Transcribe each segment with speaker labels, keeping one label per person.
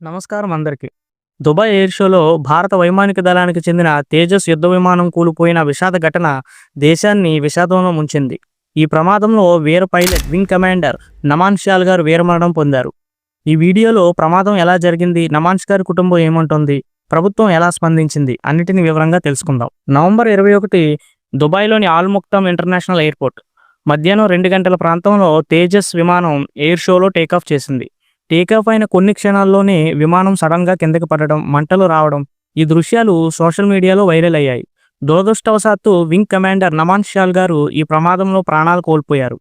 Speaker 1: నమస్కారం అందరికి. Dubai air షోలో భారత వైమానిక దళానికి చెందిన తేజస్ యుద్ధ విమానం కూలిపోయిన విషాద ఘటన దేశాన్ని విషాదంలో ముంచింది. ఈ ప్రమాదంలో వీర pilot wing commander Naman Syal గారు వీరమరణం పొందారు. ఈ వీడియోలో ప్రమాదం ఎలా జరిగింది నమాన్స్ గారి కుటుంబం ఏమంటుంది ప్రభుత్వం ఎలా స్పందించింది అన్నిటిని వివరంగా తెలుసుకుందాం. నవంబర్ ఇరవై ఒకటి దుబాయ్లోని ఆల్ ముక్తాం ఇంటర్నేషనల్ ఎయిర్పోర్ట్. మధ్యాహ్నం రెండు గంటల ప్రాంతంలో తేజస్ విమానం ఎయిర్ షోలో టేకాఫ్ చేసింది. టేకాఫ్ అయిన కొన్ని క్షణాల్లోనే విమానం సడన్గా కిందకి పడడం మంటలు రావడం ఈ దృశ్యాలు సోషల్ మీడియాలో వైరల్ అయ్యాయి. దురదృష్టవశాత్తు వింగ్ కమాండర్ నమాన్ షాల్ గారు ఈ ప్రమాదంలో ప్రాణాలు కోల్పోయారు.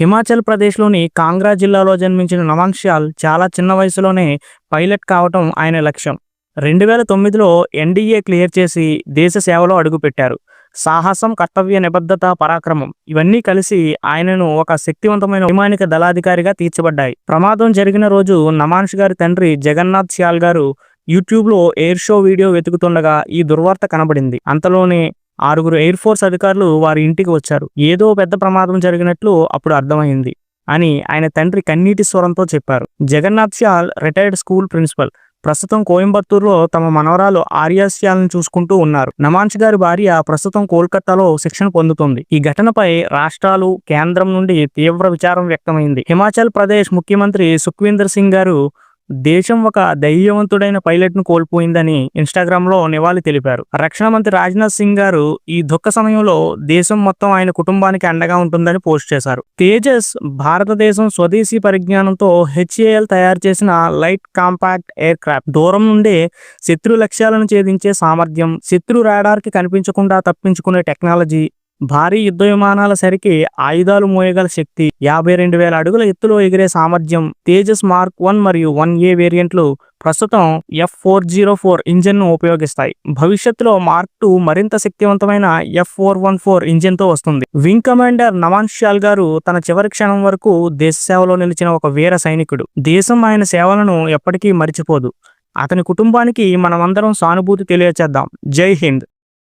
Speaker 1: హిమాచల్ ప్రదేశ్లోని కాంగ్రా జిల్లాలో జన్మించిన నమాన్ షాల్ చాలా చిన్న వయసులోనే పైలట్ కావటం ఆయన లక్ష్యం. రెండు వేల తొమ్మిదిలో ఎన్డీఏ క్లియర్ చేసి దేశ సేవలో అడుగుపెట్టారు. సాహసం కర్తవ్య నిబద్ధత పరాక్రమం ఇవన్నీ కలిసి ఆయనను ఒక శక్తివంతమైన వైమానిక దళాధికారిగా తీర్చబడ్డాయి. ప్రమాదం జరిగిన రోజు నమాన్ష్ గారి తండ్రి జగన్నాథ్ సియాల్ గారు యూట్యూబ్లో ఎయిర్ షో వీడియో వెతుకుతుండగా ఈ దుర్వార్త కనబడింది. అంతలోనే ఆరుగురు ఎయిర్ ఫోర్స్ అధికారులు వారి ఇంటికి వచ్చారు. ఏదో పెద్ద ప్రమాదం జరిగినట్లు అప్పుడు అర్థమైంది అని ఆయన తండ్రి కన్నీటి స్వరంతో చెప్పారు. Jagannath Syal retired school principal ప్రస్తుతం కోయంబత్తూరులో తమ మనవరాలు ఆర్యాస్యాలను చూసుకుంటూ ఉన్నారు. నమాన్స్ గారి భార్య ప్రస్తుతం కోల్కతాలో శిక్షణ పొందుతుంది. ఈ ఘటనపై రాష్ట్రాలు కేంద్రం నుండి తీవ్ర విచారం వ్యక్తమైంది. హిమాచల్ ప్రదేశ్ ముఖ్యమంత్రి సుఖ్వీందర్ సింగ్ గారు దేశం ఒక ధైర్యవంతుడైన పైలట్ను కోల్పోయిందని ఇన్స్టాగ్రామ్లో నివాళి తెలిపారు. రక్షణ మంత్రి రాజ్నాథ్ సింగ్ గారు ఈ దుఃఖ సమయంలో దేశం మొత్తం ఆయన కుటుంబానికి అండగా ఉంటుందని పోస్ట్ చేశారు. తేజస్ భారతదేశం స్వదేశీ పరిజ్ఞానంతో హెచ్ఏఎల్ తయారు చేసిన లైట్ కాంపాక్ట్ ఎయిర్ క్రాఫ్ట్ దూరం నుండే శత్రు లక్ష్యాలను ఛేదించే సామర్థ్యం శత్రు రాడార్కి కనిపించకుండా తప్పించుకునే టెక్నాలజీ భారీ యుద్ధ విమానాల సరికి ఆయుధాలు మోయగల శక్తి యాభై రెండు వేల అడుగుల ఎత్తులో ఎగిరే సామర్థ్యం తేజస్ మార్క్ వన్ మరియు వన్ ఏ వేరియంట్లు ప్రస్తుతం ఎఫ్ ఫోర్ జీరో ఫోర్ ఇంజిన్ను ఉపయోగిస్తాయి. భవిష్యత్తులో మార్క్ టూ మరింత శక్తివంతమైన ఎఫ్ ఫోర్ వన్ ఫోర్ ఇంజిన్తో వస్తుంది. వింగ్ కమాండర్ నవాన్ షాల్ గారు తన చివరి క్షణం వరకు దేశ సేవలో నిలిచిన ఒక వీర సైనికుడు. దేశం ఆయన సేవలను ఎప్పటికీ మరిచిపోదు. అతని కుటుంబానికి మనమందరం సానుభూతి తెలియచేద్దాం. జై హింద్.